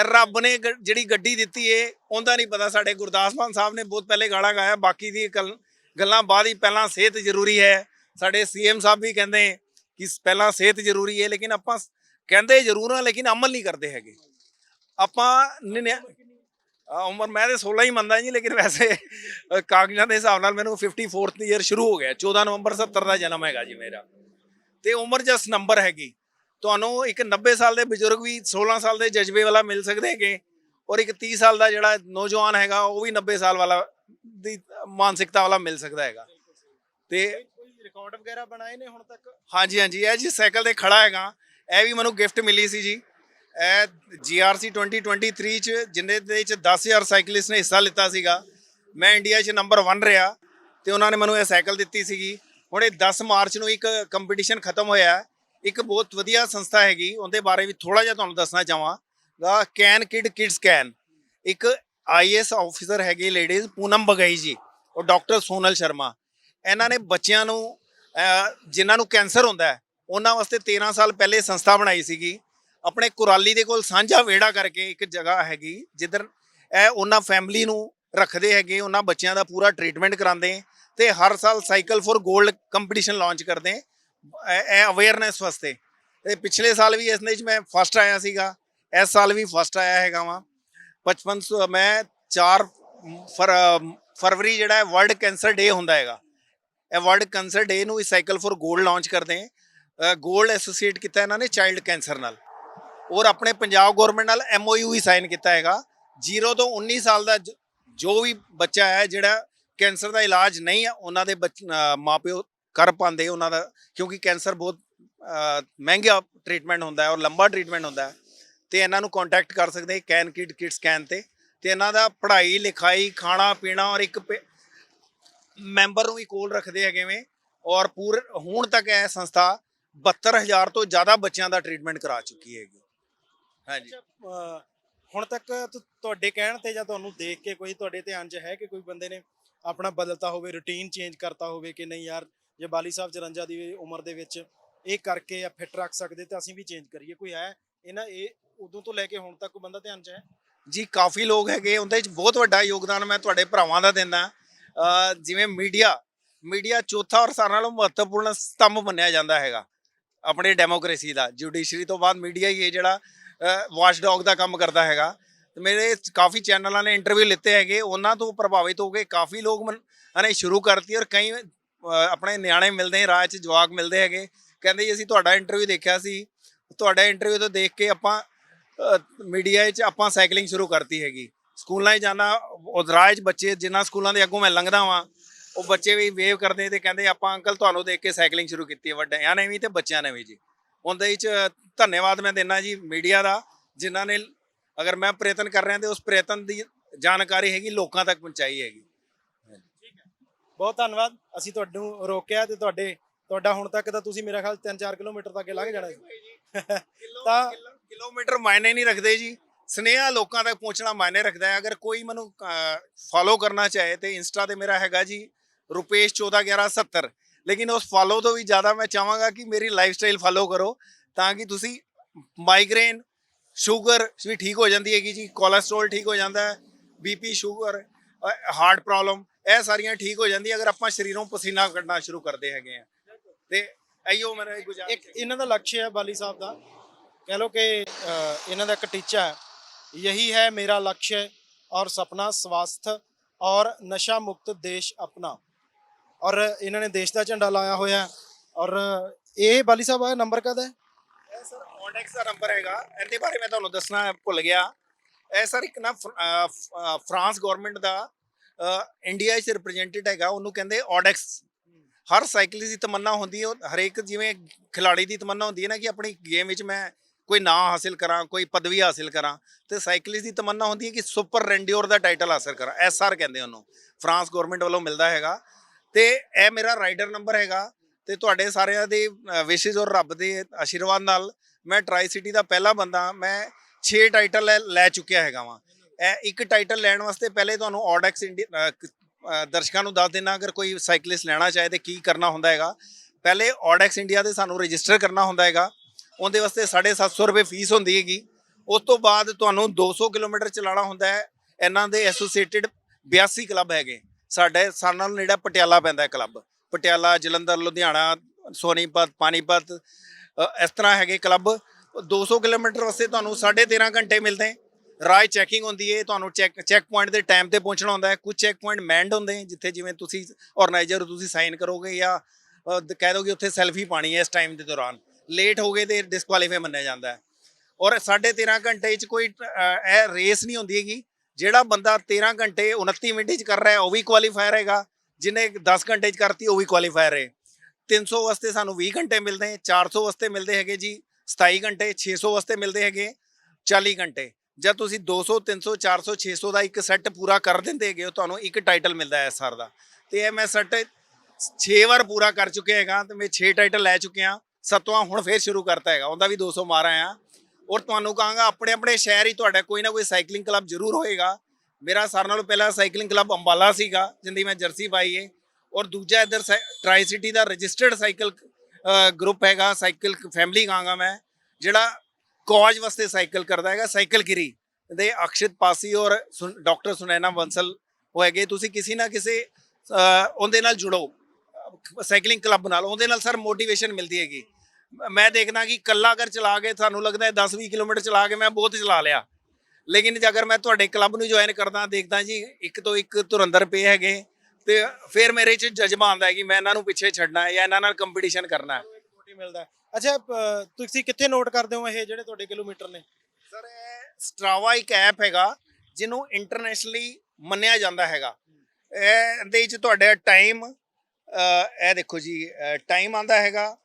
ਇਹ ਰੱਬ ਨੇ ਗ- ਜਿਹੜੀ ਗੱਡੀ ਦਿੱਤੀ ਏ, ਉਹਦਾ ਨਹੀਂ ਪਤਾ। ਸਾਡੇ ਗੁਰਦਾਸ ਮਾਨ ਸਾਹਿਬ ਨੇ ਬਹੁਤ ਪਹਿਲੇ ਗਾਲਾਂ ਗਾਇਆ, ਬਾਕੀ ਦੀ ਗੱਲ- ਗੱਲਾਂ ਬਾਅਦ ਹੀ ਪਹਿਲਾਂ ਸਿਹਤ ਜ਼ਰੂਰੀ ਹੈ। ਸਾਡੇ ਸੀਐਮ ਸਾਹਿਬ ਵੀ ਕਹਿੰਦੇ ਕਿ ਪਹਿਲਾਂ ਸਿਹਤ ਜ਼ਰੂਰੀ ਹੈ ਲੇਕਿਨ ਆਪਾਂ ਕਹਿੰਦੇ ਜ਼ਰੂਰ ਹਾਂ ਲੇਕਿਨ ਅਮਲ ਨਹੀਂ ਕਰਦੇ ਹੈਗੇ। ਆਪਾਂ ਨਿਨਿਆ- ਉਮਰ ਮੈਂ ਤੇ 16 ਹੀ ਮੰਨਦਾ ਜੀ ਲੇਕਿਨ ਵੈਸੇ ਕਾਗਜ਼ਾਂ ਦੇ ਹਿਸਾਬ ਨਾਲ ਮੈਨੂੰ 54th ਈਅਰ ਸ਼ੁਰੂ ਹੋ ਗਿਆ 14 ਨਵੰਬਰ 70 ਦਾ ਜਨਮ ਹੈਗਾ ਜੀ ਮੇਰਾ। ਤੇ ਉਮਰ ਜਸ ਨੰਬਰ ਹੈਗੀ। ਤੁਹਾਨੂੰ ਇੱਕ 90 ਸਾਲ ਦੇ ਬਜ਼ੁਰਗ ਵੀ 16 ਸਾਲ ਦੇ ਜਜ਼ਬੇ ਵਾਲਾ ਮਿਲ ਸਕਦੇ ਹੈਗੇ ਔਰ ਇੱਕ 30 ਸਾਲ ਦਾ ਜਿਹੜਾ ਨੌਜਵਾਨ ਹੈਗਾ ਉਹ ਵੀ 90 ਸਾਲ ਵਾਲਾ ਦੀ ਮਾਨਸਿਕਤਾ ਵਾਲਾ ਮਿਲ ਸਕਦਾ ਹੈਗਾ। ਤੇ ਰਿਕਾਰਡ ਵਗੈਰਾ ਬਣਾਏ ਨੇ ਹੁਣ ਤੱਕ? ਹਾਂਜੀ ਹਾਂਜੀ ਇਹ ਜੀ ਸਾਈਕਲ ਤੇ ਖੜਾ ਹੈਗਾ। ਇਹ ਵੀ ਮੈਨੂੰ ਗਿਫਟ ਮਿਲੀ ਸੀ ਜੀ। ਇਹ GRC 2023 ਚ, ਜਿੰਨੇ ਦੇ ਵਿੱਚ 10000 ਸਾਈਕਲਿਸਟ ਨੇ ਹਿੱਸਾ ਲਿੱਤਾ ਸੀਗਾ, ਮੈਂ ਇੰਡੀਆ 'ਚ ਨੰਬਰ 1 ਰਿਹਾ ਤੇ ਉਹਨਾਂ ਨੇ ਮੈਨੂੰ ਇਹ ਸਾਈਕਲ ਦਿੱਤੀ ਸੀਗੀ। ਹੁਣ ਇਹ 10 ਮਾਰਚ ਨੂੰ ਇੱਕ ਕੰਪੀਟੀਸ਼ਨ ਖਤਮ ਹੋਇਆ ਇੱਕ ਬਹੁਤ ਵਧੀਆ ਸੰਸਥਾ ਹੈਗੀ, ਉਹਦੇ ਬਾਰੇ ਵੀ ਥੋੜਾ ਜਿਹਾ ਤੁਹਾਨੂੰ ਦੱਸਣਾ ਚਾਹਾਂਗਾ ਕੈਨ ਕਿਡ ਕਿਡਸ ਕੈਨ। ਇੱਕ ਆਈਐਸ ਆਫੀਸਰ ਹੈਗੇ ਲੇਡੀਜ਼ ਪੂਨਮ ਬਗਈ ਜੀ ਔਰ ਡਾਕਟਰ ਸੋਨਲ ਸ਼ਰਮਾ। ਇਹਨਾਂ ਨੇ ਬੱਚਿਆਂ ਨੂੰ ਜਿਨ੍ਹਾਂ ਨੂੰ ਕੈਂਸਰ ਹੁੰਦਾ ਹੈ, ਉਹਨਾਂ ਵਾਸਤੇ 13 ਸਾਲ ਪਹਿਲੇ ਸੰਸਥਾ ਬਣਾਈ ਸੀਗੀ। ਆਪਣੇ ਕੁਰਾਲੀ ਦੇ ਕੋਲ ਸਾਂਝਾ ਵੇੜਾ ਕਰਕੇ ਇੱਕ ਜਗ੍ਹਾ ਹੈਗੀ, ਜਿੱਧਰ ਇਹ ਉਹਨਾਂ ਫੈਮਲੀ ਨੂੰ ਰੱਖਦੇ ਹੈਗੇ, ਉਹਨਾਂ ਬੱਚਿਆਂ ਦਾ ਪੂਰਾ ਟ੍ਰੀਟਮੈਂਟ ਕਰਾਉਂਦੇ ਤੇ ਹਰ ਸਾਲ ਸਾਈਕਲ ਫੋਰ 골ਡ ਕੰਪੀਟੀਸ਼ਨ ਲਾਂਚ ਕਰਦੇ ਇਹ ਅਵੇਅਰਨੈਸ ਵਾਸਤੇ। ਤੇ ਪਿਛਲੇ ਸਾਲ ਵੀ ਇਸ ਵਿੱਚ ਮੈਂ ਫਸਟ ਆਇਆ ਸੀਗਾ, ਇਸ ਸਾਲ ਵੀ ਫਸਟ ਆਇਆ ਹੈਗਾ ਵਾਂ। 55 ਮੈਂ 4 ਫਰਵਰੀ ਜਿਹੜਾ ਹੈ ਵਰਲਡ ਕੈਂਸਰ ਡੇ ਹੁੰਦਾ ਹੈਗਾ। ਇਹ ਵਰਲਡ ਕੈਂਸਰ ਡੇ ਨੂੰ ਇਸ ਸਾਈਕਲ ਫੋਰ 골ਡ ਲਾਂਚ ਕਰਦੇ ਗੋਲਡ ਐਸੋਸੀਏਟ ਕੀਤਾ ਇਹਨਾਂ ਨੇ ਚਾਈਲਡ ਕੈਂਸਰ ਨਾਲ। ਔਰ ਆਪਣੇ ਪੰਜਾਬ ਗਵਰਨਮੈਂਟ ਨਾਲ ਐਮਓਯੂ ਵੀ ਸਾਈਨ ਕੀਤਾ ਹੈਗਾ। 0 ਤੋਂ 19 ਸਾਲ ਦਾ ਜ- ਜੋ ਵੀ ਬੱਚਾ ਹੈ, ਜਿਹੜਾ ਕੈਂਸਰ ਦਾ ਇਲਾਜ ਨਹੀਂ ਹੈ ਉਹਨਾਂ ਦੇ ਬੱਚ- ਅਹ ਮਾਪਿਓ ਕਰ ਪਾਉਂਦੇ ਉਹਨਾਂ ਦਾ, ਕਿਉਂਕਿ ਕੈਂਸਰ ਬਹੁਤ ਮਹਿੰਗਾ ਟ੍ਰੀਟਮੈਂਟ ਹੁੰਦਾ ਹੈ ਔਰ ਲੰਬਾ ਟ੍ਰੀਟਮੈਂਟ ਹੁੰਦਾ ਹੈ। ਤੇ ਇਹਨਾਂ ਨੂੰ ਕੰਟੈਕਟ ਕਰ ਸਕਦੇ ਕੈਨ ਕਿਡ ਕਿਡ ਸਕੈਨ ਤੇ। ਤੇ ਇਹਨਾਂ ਦਾ ਪੜ੍ਹਾਈ, ਲਿਖਾਈ, ਖਾਣਾ, ਪੀਣਾ ਔਰ ਇੱਕ ਪੇ- ਮੈਂਬਰ ਨੂੰ ਵੀ ਕੋਲ ਰੱਖਦੇ ਹੈਗੇ ਵੇ ਔਰ ਪੂਰੇ, ਹੁਣ ਤੱਕ ਇਹ ਸੰਸਥਾ 72000 ਤੋਂ ਜ਼ਿਆਦਾ ਬੱਚਿਆਂ ਦਾ ਟ੍ਰੀਟਮੈਂਟ ਕਰਾ ਚੁੱਕੀ ਹੈਗੀ। ਹਾਂਜੀ। ਅਹ ਹੁਣ ਤੱਕ ਤੁ- ਤੁਹਾਡੇ ਕਹਿਣ ਤੇ ਜਾਂ ਤੁਹਾਨੂੰ ਦੇਖ ਕੇ ਕੋਈ ਤੁਹਾਡੇ ਧਿਆਨ 'ਚ ਹੈ ਕਿ ਕੋਈ ਬੰਦੇ ਨੇ ਆਪਣਾ ਬਦਲਤਾ ਹੋਵੇ ਰੁਟੀਨ ਚੇਂਜ ਕਰਤਾ ਹੋਵੇ ਕਿ ਨਹੀਂ ਯਾਰ ਜੇ ਬਾਲੀ ਸਾਹਿਬ 54 ਦੀ ਉਮਰ ਦੇ ਵਿੱਚ ਇਹ ਕਰਕੇ ਜਾਂ ਫਿੱਟ ਰੱਖ ਸਕਦੇ ਤਾਂ ਅਸੀਂ ਵੀ ਚੇਂਜ ਕਰੀਏ। ਕੋਈ ਹੈ ਇਹਨਾਂ ਇਹ ਉਦੋਂ ਤੋਂ ਲੈ ਕੇ ਹੁਣ ਤੱਕ ਕੋਈ ਬੰਦਾ ਧਿਆਨ 'ਚ ਹੈ? ਜੀ ਕਾਫੀ ਲੋਕ ਹੈਗੇ ਉਹਦੇ ਵਿੱਚ ਬਹੁਤ ਵੱਡਾ ਯੋਗਦਾਨ ਮੈਂ ਤੁਹਾਡੇ ਭਰਾਵਾਂ ਦਾ ਦਿੰਦਾ। ਅਹ ਜਿਵੇਂ ਮੀਡੀਆ ਮੀਡੀਆ ਚੌਥਾ ਔਰ ਸਾਰਿਆਂ ਨਾਲੋਂ ਮਹੱਤਵਪੂਰਨ ਸਤੰਭ ਮੰਨਿਆ ਜਾਂਦਾ ਹੈਗਾ ਆਪਣੇ ਡੈਮੋਕ੍ਰੇਸੀ ਦਾ। ਜੁਡੀਸ਼ਰੀ ਤੋਂ ਬਾਅਦ ਮੀਡੀਆ ਹੀ ਹੈ ਜਿਹੜਾ ਵਾਚ ਡੌਗ ਦਾ ਕੰਮ ਕਰਦਾ ਹੈਗਾ। ਤੇ ਮੇਰੇ ਕਾਫੀ ਚੈਨਲਾਂ ਨੇ ਇੰਟਰਵਿਊ ਲਿੱਤੇ ਹੈਗੇ, ਉਹਨਾਂ ਤੋਂ ਪ੍ਰਭਾਵਿਤ ਹੋ ਕੇ ਕਾਫੀ ਲੋਕ ਮਨ- ਸ਼ੁਰੂ ਕਰਤੀ ਔਰ ਕਈ ਆਪਣੇ ਨਿਆਣੇ ਮਿਲਦੇ ਹੈ ਰਾਹ 'ਚ ਜਵਾਕ ਮਿਲਦੇ ਹੈਗੇ। ਕਹਿੰਦੇ ਜੀ, ਅਸੀਂ ਤੁਹਾਡਾ ਇੰਟਰਵਿਊ ਦੇਖਿਆ ਸੀ। ਤੁਹਾਡਾ ਇੰਟਰਵਿਊ ਤੋਂ ਦੇਖ ਕੇ ਆਪਾਂ ਮੀਡੀਆ 'ਚ ਆਪਾਂ ਸਾਈਕਲਿੰਗ ਸ਼ੁਰੂ ਕਰਤੀ ਹੈਗੀ। ਸਕੂਲਾਂ 'ਚ ਜਾਣਾ, ਉਹ 'ਚ ਬੱਚੇ ਜਿਨ੍ਹਾਂ ਸਕੂਲਾਂ ਦੇ ਅੱਗੋਂ ਮੈਂ ਲੰਘਦਾ ਵਾਂ, ਉਹ ਬੱਚੇ ਵੀ ਵੇਵ ਕਰਦੇ ਤੇ ਕਹਿੰਦੇ, ਆਪਾਂ ਅੰਕਲ ਤੁਹਾਨੂੰ ਦੇਖ ਕੇ ਸਾਈਕਲਿੰਗ ਸ਼ੁਰੂ ਕੀਤੀ ਹੈ ਵੱਡਿਆਂ ਨੇ ਵੀ ਤੇ ਬੱਚਿਆਂ ਨੇ ਵੀ ਜੀ। ਉਹਦੇ ਵਿੱਚ ਧੰਨਵਾਦ ਮੈਂ ਦਿੰਦਾ ਜੀ ਮੀਡੀਆ ਦਾ ਜਿਨ੍ਹਾਂ ਨੇ ਅਗਰ ਮੈਂ ਪ੍ਰਯਤਨ ਕਰ ਰਿਹਾ ਤੇ ਉਸ ਪ੍ਰਯਤਨ ਦੀ ਜਾਣਕਾਰੀ ਹੈਗੀ ਲੋਕਾਂ ਤੱਕ ਪਹੁੰਚਾਈ ਹੈਗੀ। ਬਹੁਤ ਧੰਨਵਾਦ। ਅਸੀਂ ਤੁਹਾਨੂੰ ਰੋਕਿਆ ਤੇ ਤੁਹਾਡੇ ਤੁਹਾਡਾ ਹੁਣ ਤੱਕ ਤਾਂ ਤੁਸੀਂ ਮੇਰਾ ਖਿਆਲ 3-4 ਕਿਲੋਮੀਟਰ ਤੱਕ ਲੰਘ ਜਾਣਾ ਸੀ। ਤਾਂ- ਕਿਲੋਮੀਟਰ ਮਾਇਨੇ ਨਹੀਂ ਰੱਖਦੇ ਜੀ। ਸਨੇਹਾ ਲੋਕਾਂ ਤੱਕ ਪਹੁੰਚਣਾ ਮਾਇਨੇ ਰੱਖਦਾ ਹੈ। ਅਗਰ ਕੋਈ ਮੈਨੂੰ ਫਾਲੋ ਕਰਨਾ ਚਾਹੇ ਤੇ ਇੰਸਟਾ ਤੇ ਮੇਰਾ ਹੈਗਾ ਜੀ ਰੁਪੇਸ਼ 141170 ਲੇਕਿਨ ਉਸ ਫਾਲੋ ਤੋਂ ਵੀ ਜ਼ਿਆਦਾ ਮੈਂ ਚਾਹਾਂਗਾ ਕਿ ਮੇਰੀ ਲਾਈਫ ਸਟਾਈਲ ਫਾਲੋ ਕਰੋ ਤਾਂ ਕਿ ਤੁਸੀਂ ਮਾਈਗਰੇਨ ਸ਼ੂਗਰ ਵੀ ਠੀਕ ਹੋ ਜਾਂਦੀ ਹੈਗੀ ਜੀ ਕੋਲੇਸਟ੍ਰੋਲ ਠੀਕ ਹੋ ਜਾਂਦਾ ਹੈ ਬੀਪੀ ਸ਼ੂਗਰ ਹਾਰਟ ਪ੍ਰੋਬਲਮ ਇਹ ਸਾਰੀਆਂ ਠੀਕ ਹੋ ਜਾਂਦੀਆਂ ਅਗਰ ਆਪਾਂ ਸਰੀਰੋਂ ਪਸੀਨਾ ਕੱਢਣਾ ਸ਼ੁਰੂ ਕਰਦੇ ਹੈਗੇ ਆ ਤੇ ਐਯੋ ਮੇਰਾ ਗੁਜ਼ਾਰਾ ਇੱਕ ਇਹਨਾਂ ਦਾ ਲਕਸ਼ ਹੈ ਬਾਲੀ ਸਾਹਿਬ ਦਾ। ਕਹਿ ਲੋ ਕਿ ਇਹਨਾਂ ਦਾ ਇੱਕ ਟੀਚਾ ਹੈ। यही है मेरा लक्ष्य ਔਰ ਸਪਨਾ स्वास्थ्य ਔਰ ਨਸ਼ਾ ਮੁਕਤ ਦੇਸ਼ ਆਪਣਾ। ਔਰ ਇਹਨਾਂ ਨੇ ਦੇਸ਼ ਦਾ ਝੰਡਾ ਲਾਇਆ ਹੋਇਆ ਹੈ। ਔਰ ਇਹ ਬਾਲੀ ਸਾਹਿਬ ਆ ਨੰਬਰ ਕਦ ਹੈ? ਇਹ ਸਰ ਔਡੈਕਸ ਦਾ ਨੰਬਰ ਹੈਗਾ। ਇਹਦੇ ਬਾਰੇ ਮੈਂ ਤੁਹਾਨੂੰ ਦੱਸਣਾ ਭੁੱਲ ਗਿਆ। ਇਹ ਸਰ ਇੱਕ ਨਾ ਫਰਾਂਸ ਗਵਰਨਮੈਂਟ ਦਾ ਇੰਡੀਆ 'ਚ ਰਿਪਰੈਜ਼ੈਂਟੇਟਿਵ ਹੈਗਾ। ਉਹਨੂੰ ਕਹਿੰਦੇ ਔਡੈਕਸ ਹਰ ਸਾਈਕਲਿਸਟ ਦੀ ਤਮੰਨਾ ਹੁੰਦੀ ਹੈ। ਹਰੇਕ ਜਿਵੇਂ ਖਿਲਾੜੀ ਦੀ ਤਮੰਨਾ ਹੁੰਦੀ ਹੈ ਨਾ ਕਿ ਆਪਣੀ ਗੇਮ ਵਿੱਚ ਮੈਂ ਕੋਈ ਨਾਂ ਹਾਸਿਲ ਕਰਾਂ, ਕੋਈ ਪਦਵੀ ਹਾਸਿਲ ਕਰਾਂ। ਤੇ ਸਾਈਕਲਿਸਟ ਦੀ ਤਮੰਨਾ ਹੁੰਦੀ ਹੈ ਕਿ ਸੁਪਰ ਰੈਂਡਿਓਰ ਦਾ ਟਾਈਟਲ ਹਾਸਿਲ ਕਰਾਂ। ਐਸਆਰ ਕਹਿੰਦੇ ਉਹਨੂੰ। ਫਰਾਂਸ ਗਵਰਨਮੈਂਟ ਵੱਲੋਂ ਮਿਲਦਾ ਹੈਗਾ। ਤੇ ਇਹ ਮੇਰਾ ਰਾਈਡਰ ਨੰਬਰ ਹੈਗਾ ਤੇ ਤੁਹਾਡੇ ਸਾਰਿਆਂ ਦੇ ਵਿਸ਼ੇਸ ਔਰ ਰੱਬ ਦੇ ਆਸ਼ੀਰਵਾਦ ਨਾਲ ਮੈਂ ਟਰਾਈ ਸਿਟੀ ਦਾ ਪਹਿਲਾ ਬੰਦਾ, ਮੈਂ 6 ਟਾਈਟਲ ਲੈ- ਲੈ ਚੁੱਕਿਆ ਹੈਗਾ ਵਾਂ। ਇਹ ਇੱਕ ਟਾਈਟਲ ਲੈਣ ਵਾਸਤੇ ਪਹਿਲੇ ਤੁਹਾਨੂੰ ਆਡੈਕਸ ਇੰਡੀਆ ਦਰਸ਼ਕਾਂ ਨੂੰ ਦੱਸ ਦੇਣਾ ਅਗਰ ਕੋਈ ਸਾਈਕਲਿਸਟ ਲੈਣਾ ਚਾਹੇ ਤੇ ਕੀ ਕਰਨਾ ਹੁੰਦਾ ਹੈਗਾ। ਪਹਿਲੇ ਆਡੈਕਸ ਇੰਡੀਆ ਦੇ ਸਾਨੂੰ ਰਜਿਸਟਰ ਕਰਨਾ ਹੁੰਦਾ ਹੈਗਾ। ਉਹਦੇ ਵਾਸਤੇ 750 ਰੁਪਏ ਫੀਸ ਹੁੰਦੀ ਹੈਗੀ। ਉਸ ਤੋਂ ਬਾਅਦ ਤੁਹਾਨੂੰ 200 ਕਿਲੋਮੀਟਰ ਚਲਾਉਣਾ ਹੁੰਦਾ ਹੈ। ਇਹਨਾਂ ਦੇ ਐਸੋਸੀਏਟਿਡ 82 ਕਲੱਬ ਹੈਗੇ। ਸਾਡੇ ਸਾਡੇ ਨਾਲ ਨੇੜਾ ਪਟਿਆਲਾ ਪੈਂਦਾ ਕਲੱਬ ਪਟਿਆਲਾ, ਜਲੰਧਰ, ਲੁਧਿਆਣਾ, ਸੋਨੀਪਤ ਪਾਨੀਪਤ ਇਸ ਤਰ੍ਹਾਂ ਹੈਗੇ ਕਲੱਬ 200 ਕਿਲੋਮੀਟਰ ਵਾਸਤੇ ਤੁਹਾਨੂੰ 13.5 ਘੰਟੇ ਮਿਲਦੇ ਰਾਏ ਚੈਕਿੰਗ ਹੁੰਦੀ ਹੈ, ਤੁਹਾਨੂੰ ਚੈੱਕ ਚੈੱਕ ਪੁਆਇੰਟ ਦੇ ਟਾਈਮ ਤੇ ਪਹੁੰਚਣਾ ਹੁੰਦਾ ਹੈ। ਕੁਝ ਚੈੱਕ ਪੁਆਇੰਟ ਮੈਂਡ ਹੁੰਦੇ ਜਿੱਥੇ ਜਿਵੇਂ ਤੁਸੀਂ ਆਰਗੇਨਾਈਜ਼ਰ ਤੁਸੀਂ ਸਾਈਨ ਕਰੋਗੇ ਜਾਂ ਕਹਿ ਦੋਗੇ ਉੱਥੇ ਸੈਲਫੀ ਪਾਣੀ ਹੈ ਇਸ ਟਾਈਮ ਦੇ ਦੌਰਾਨ। ਲੇਟ ਹੋ ਗਏ ਤੇ ਡਿਸਕੁਆਲੀਫਾਈ ਮੰਨਿਆ ਜਾਂਦਾ ਹੈ। ਔਰ 13.5 ਘੰਟੇ 'ਚ ਕੋਈ ਇਹ ਰੇਸ ਨਹੀਂ ਹੁੰਦੀ ਹੈਗੀ। ਜਿਹੜਾ ਬੰਦਾ 13 ਘੰਟੇ 29 ਮਿੰਟ 'ਚ ਕਰ ਰਿਹਾ ਉਹ ਵੀ ਕੁਆਲੀਫਾਇਰ ਹੈਗਾ। ਜਿਹਨੇ 10 ਘੰਟੇ 'ਚ ਕਰਤੀ, ਉਹ ਵੀ ਕੁਆਲੀਫਾਇਰ ਹੈ। 300 ਵਾਸਤੇ ਸਾਨੂੰ 20 ਘੰਟੇ ਮਿਲਦੇ ਹੈ 400 ਵਾਸਤੇ ਮਿਲਦੇ ਹੈਗੇ ਜੀ। 27 ਘੰਟੇ 600 ਵਾਸਤੇ ਮਿਲਦੇ ਹੈਗੇ 40 ਘੰਟੇ। ਜਦ ਤੁਸੀਂ 200 300 400 600 ਦਾ ਇੱਕ ਸੈੱਟ ਪੂਰਾ ਕਰ ਦਿੰਦੇ ਹੈਗੇ ਹੋ ਤੁਹਾਨੂੰ ਇੱਕ ਟਾਈਟਲ ਮਿਲਦਾ ਹੈ ਸਰ ਦਾ। ਤੇ ਇਹ ਮੈਂ ਸੈੱਟ 6 ਵਾਰ ਪੂਰਾ ਕਰ ਚੁੱਕਿਆ ਹੈਗਾ, ਤੇ ਮੈਂ 6 ਟਾਈਟਲ ਲੈ ਚੁੱਕਿਆ। ਸੱਤਵਾਂ ਹੁਣ ਫੇਰ ਸ਼ੁਰੂ ਕਰਤਾ ਹੈਗਾ, ਉਹਦਾ ਵੀ 200 ਮਾਰ ਆਇਆ। ਔਰ ਤੁਹਾਨੂੰ ਕਹਾਂਗਾ, ਆਪਣੇ ਆਪਣੇ ਸ਼ਹਿਰ ਹੀ ਤੁਹਾਡਾ ਕੋਈ ਨਾ ਕੋਈ ਸਾਈਕਲਿੰਗ ਕਲੱਬ ਜ਼ਰੂਰ ਹੋਏਗਾ। ਮੇਰਾ ਸਾਰਿਆਂ ਨਾਲੋਂ ਪਹਿਲਾ ਸਾਈਕਲਿੰਗ ਕਲੱਬ ਅੰਬਾਲਾ ਸੀਗਾ, ਜਿੰਦੀ ਮੈਂ ਜਰਸੀ ਪਾਈ ਹੈ ਔਰ ਦੂਜਾ ਇੱਧਰ ਟਰਾਈ ਸਿਟੀ ਦਾ ਰਜਿਸਟਰਡ ਸਾਈਕਲ ਗਰੁੱਪ ਹੈਗਾ ਸਾਈਕਲ ਫੈਮਿਲੀ ਕਹਾਂਗਾ ਮੈਂ, ਜਿਹੜਾ ਕਾਜ ਵਾਸਤੇ ਸਾਈਕਲ ਕਰਦਾ ਹੈਗਾ ਸਾਈਕਲ ਗਿਰੀ। ਦੇ ਅਕਸ਼ਿਤ ਪਾਸੀ ਔਰ ਡਾਕਟਰ ਸੁਨੈਨਾ ਬੰਸਲ ਉਹ ਹੈਗੇ। ਤੁਸੀਂ ਕਿਸੇ ਨਾ ਕਿਸੇ ਉਹਦੇ ਨਾਲ ਜੁੜੋ। ਸਾਈਕਲਿੰਗ ਕਲੱਬ ਨਾਲ, ਉਹਦੇ ਨਾਲ ਸਰ ਮੋਟੀਵੇਸ਼ਨ ਮਿਲਦੀ ਹੈਗੀ। ਮ- ਦੇਖਦਾ ਕਿ ਕੱਲਾ ਅਗਰ ਚਲਾ ਕੇ ਤੁਹਾਨੂੰ ਲੱਗਦਾ ਹੈ 10-20 ਕਿਲੋਮੀਟਰ ਚਲਾ ਕੇ ਮੈਂ ਬਹੁਤ ਚਲਾ ਲਿਆ। ਲੇਕਿਨ ਜੇ ਅਗਰ ਮੈਂ ਤੁਹਾਡੇ ਕਲੱਬ ਨੂੰ ਜੁਆਇਨ ਕਰਦਾ ਦੇਖਦਾ ਜੀ ਇੱਕ ਤੋਂ ਇੱਕ ਧੁਰੰਦਰ ਪਏ ਹੈਗੇ ਤੇ ਫਿਰ ਮੇਰੇ ਚ ਜਜ਼ਬਾ ਆਉਂਦਾ ਹੈ ਕਿ ਮੈਂ ਇਹਨਾਂ ਨੂੰ ਪਿੱਛੇ ਛੱਡਣਾ ਹੈ ਜਾਂ ਇਹਨਾਂ ਨਾਲ ਕੰਪੀਟੀਸ਼ਨ ਕਰਨਾ ਹੈ। ਮਿਲਦਾ। ਅੱਛਾ ਤੁਸੀਂ ਕਿੱਥੇ ਨੋਟ ਕਰਦੇ ਹੋ ਇਹ ਜਿਹੜੇ ਤੁਹਾਡੇ ਕਿਲੋਮੀਟਰ ਨੇ? ਸਰ ਇਹ ਸਟਰਾਵਾ ਇੱਕ ਐਪ ਹੈਗਾ ਜਿਹਨੂੰ ਇੰਟਰਨੈਸ਼ਨਲੀ ਮੰਨਿਆ ਜਾਂਦਾ ਹੈਗਾ। ਇਹ ਇਹਦੇ ਵਿੱਚ ਤੁਹਾਡਾ ਟਾਈਮ ਇਹ ਦੇਖੋ ਜੀ ਟਾਈਮ ਆਂਦਾ ਹੈਗਾ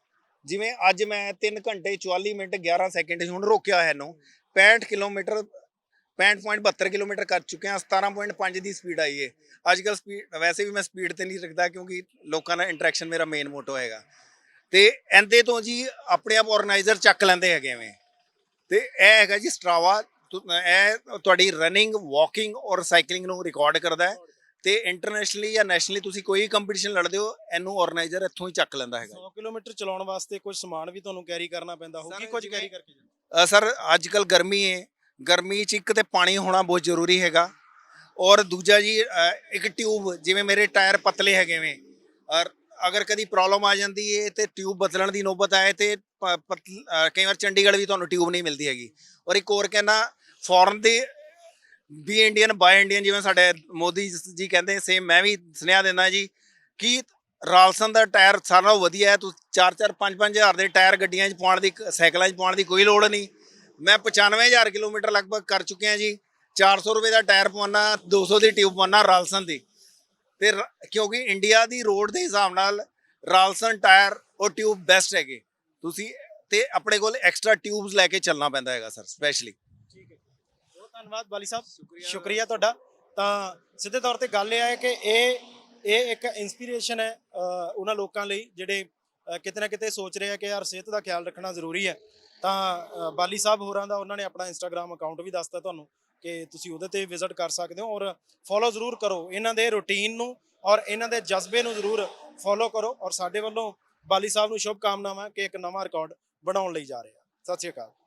ਜਿਵੇਂ ਅੱਜ ਮੈਂ 3 ਘੰਟੇ 44 ਮਿੰਟ 11 ਸੈਕਿੰਡ 'ਚ ਹੁਣ ਰੋਕਿਆ ਹੋਇਆ ਇਹਨੂੰ 65 ਕਿਲੋਮੀਟਰ 65.72 ਕਿਲੋਮੀਟਰ ਕਰ ਚੁੱਕੇ ਹਾਂ 17.5 ਦੀ ਸਪੀਡ ਆਈ ਹੈ ਅੱਜ ਕੱਲ ਸਪੀਡ ਵੈਸੇ ਵੀ ਮੈਂ ਸਪੀਡ ਤੇ ਨਹੀਂ ਰੱਖਦਾ ਕਿਉਂਕਿ ਲੋਕਾਂ ਨਾਲ ਇੰਟਰੈਕਸ਼ਨ ਮੇਰਾ ਮੇਨ ਮੋਟੋ ਹੈਗਾ। ਤੇ ਇਹਦੇ ਤੋਂ ਜੀ ਆਪਣੇ ਆਪ ਆਰਗੇਨਾਈਜ਼ਰ ਚੱਕ ਲੈਂਦੇ ਹੈਗੇ ਐਵੇਂ। ਤੇ ਇਹ ਹੈਗਾ ਜੀ ਸਟਰਾਵਾ ਇਹ ਤੁਹਾਡੀ ਰਨਿੰਗ ਵਾਕਿੰਗ ਔਰ ਸਾਈਕਲਿੰਗ ਨੂੰ ਰਿਕਾਰਡ ਕਰਦਾ ਹੈ। ਤੇ ਇੰਟਰਨੈਸ਼ਨਲੀ ਜਾਂ ਨੈਸ਼ਨਲੀ ਤੁਸੀਂ ਕੋਈ ਕੰਪੀਟੀਸ਼ਨ ਲੜਦੇ ਹੋ ਇਹਨੂੰ ਆਰਗੇਨਾਈਜ਼ਰ ਇੱਥੋਂ ਹੀ ਚੱਕ ਲੈਂਦਾ ਹੈਗਾ। 100 ਕਿਲੋਮੀਟਰ ਚਲਾਉਣ ਵਾਸਤੇ ਕੁਝ ਸਮਾਨ ਵੀ ਤੁਹਾਨੂੰ ਕੈਰੀ ਕਰਨਾ ਪੈਂਦਾ ਹੋਊ Sir, ਕੀ ਕੁਝ ਕੈਰੀ ਕਰਕੇ? ਜਾਂਦੇ ਸਰ ਅੱਜ ਕੱਲ ਗਰਮੀ ਹੈ ਗਰਮੀ 'ਚ ਇੱਕ ਤੇ ਪਾਣੀ ਹੋਣਾ ਬਹੁਤ ਜ਼ਰੂਰੀ ਹੈਗਾ ਔਰ ਦੂਜਾ ਜੀ ਇੱਕ ਟਿਊਬ ਜਿਵੇਂ ਮੇਰੇ ਟਾਇਰ ਪਤਲੇ ਹੈਗੇ ਵੇ ਔਰ ਅਗਰ ਕਦੀ ਪ੍ਰੋਬਲਮ ਆ ਜਾਂਦੀ ਹੈ ਤੇ ਟਿਊਬ ਬਦਲਣ ਦੀ ਨੌਬਤ ਆਏ ਤੇ ਕਈ ਵਾਰ ਚੰਡੀਗੜ੍ਹ ਵੀ ਤੁਹਾਨੂੰ ਟਿਊਬ ਨਹੀਂ ਮਿਲਦੀ ਹੈਗੀ। ਔਰ ਇੱਕ ਹੋਰ ਕਹਿਣਾ ਫੋਰਨ ਦੇ ਬੀ ਇੰਡੀਅਨ ਬਾਏ ਇੰਡੀਅਨ ਜਿਵੇਂ ਸਾਡੇ ਮੋਦੀ ਜੀ ਕਹਿੰਦੇ ਸੇਮ ਮੈਂ ਵੀ ਸੁਨੇਹਾ ਦਿੰਦਾ ਜੀ ਕਿ ਰਾਲਸਨ ਦਾ ਟਾਇਰ ਸਾਰਿਆਂ ਨਾਲੋਂ ਵਧੀਆ ਹੈ। ਤੁਸੀਂ 4-4 5-5 ਹਜ਼ਾਰ ਦੇ ਟਾਇਰ ਗੱਡੀਆਂ 'ਚ ਪਾਉਣ ਦੀ, ਸਾਈਕਲਾਂ 'ਚ ਪਾਉਣ ਦੀ ਕੋਈ ਲੋੜ ਨਹੀਂ। ਮੈਂ 95000 ਕਿਲੋਮੀਟਰ ਲਗਭਗ ਕਰ ਚੁੱਕਿਆ ਜੀ। 400 ਰੁਪਏ ਦਾ ਟਾਇਰ ਪਵਾਉਣਾ 200 ਦੀ ਟਿਊਬ ਪਵਾਉਣਾ ਰਾਲਸਨ ਦੀ। ਤੇ ਰ- ਕਿਉਂਕਿ ਇੰਡੀਆ ਦੀ ਰੋਡ ਦੇ ਹਿਸਾਬ ਨਾਲ ਰਾਲਸਨ ਟਾਇਰ ਉਹ ਟਿਊਬ ਬੈਸਟ ਹੈਗੇ। ਤੁਸੀਂ ਤੇ ਆਪਣੇ ਕੋਲ ਐਕਸਟਰਾ ਟਿਊਬਸ ਲੈ ਕੇ ਚੱਲਣਾ ਪੈਂਦਾ ਹੈਗਾ ਸਰ ਸਪੈਸ਼ਲੀ ਧੰਨਵਾਦ ਬਾਲੀ ਸਾਹਿਬ। ਸ਼ੁਕਰੀਆ। ਤੁਹਾਡਾ। ਤਾਂ ਸਿੱਧੇ ਤੌਰ ਤੇ ਗੱਲ ਇਹ ਹੈ ਕਿ ਇਹ ਇਹ ਇੱਕ ਇਨਸਪੀਰੇਸ਼ਨ ਹੈ ਉਹਨਾਂ ਲੋਕਾਂ ਲਈ ਜਿਹੜੇ ਕਿਤੇ ਨਾ ਕਿਤੇ ਸੋਚ ਰਹੇ ਆ ਕਿ ਯਾਰ ਸਿਹਤ ਦਾ ਖਿਆਲ ਰੱਖਣਾ ਜ਼ਰੂਰੀ ਹੈ। ਤਾਂ ਬਾਲੀ ਸਾਹਿਬ ਹੋਰਾਂ ਦਾ ਉਹਨਾਂ ਨੇ ਆਪਣਾ ਇੰਸਟਾਗ੍ਰam ਅਕਾਊਂਟ ਵੀ ਦੱਸਤਾ ਤੁਹਾਨੂੰ ਕਿ ਤੁਸੀਂ ਉਹਦੇ ਤੇ ਵਿਜ਼ਿਟ ਕਰ ਸਕਦੇ ਹੋ ਔਰ ਫੋਲੋ ਜ਼ਰੂਰ ਕਰੋ। ਇਹਨਾਂ ਦੇ ਰੁਟੀਨ ਨੂੰ ਔਰ ਇਹਨਾਂ ਦੇ ਜਜ਼ਬੇ ਨੂੰ ਜ਼ਰੂਰ ਫੋਲੋ ਕਰੋ ਔਰ ਸਾਡੇ ਵੱਲੋਂ ਬਾਲੀ ਸਾਹਿਬ ਨੂੰ ਸ਼ੁਭ ਕਾਮਨਾਵਾਂ ਕਿ ਇੱਕ ਨਵਾਂ ਰਿਕਾਰਡ ਬਣਾਉਣ ਲਈ ਜਾ ਰਹੇ ਆ। ਸਤਿ ਸ਼੍ਰੀ ਅਕਾਲ।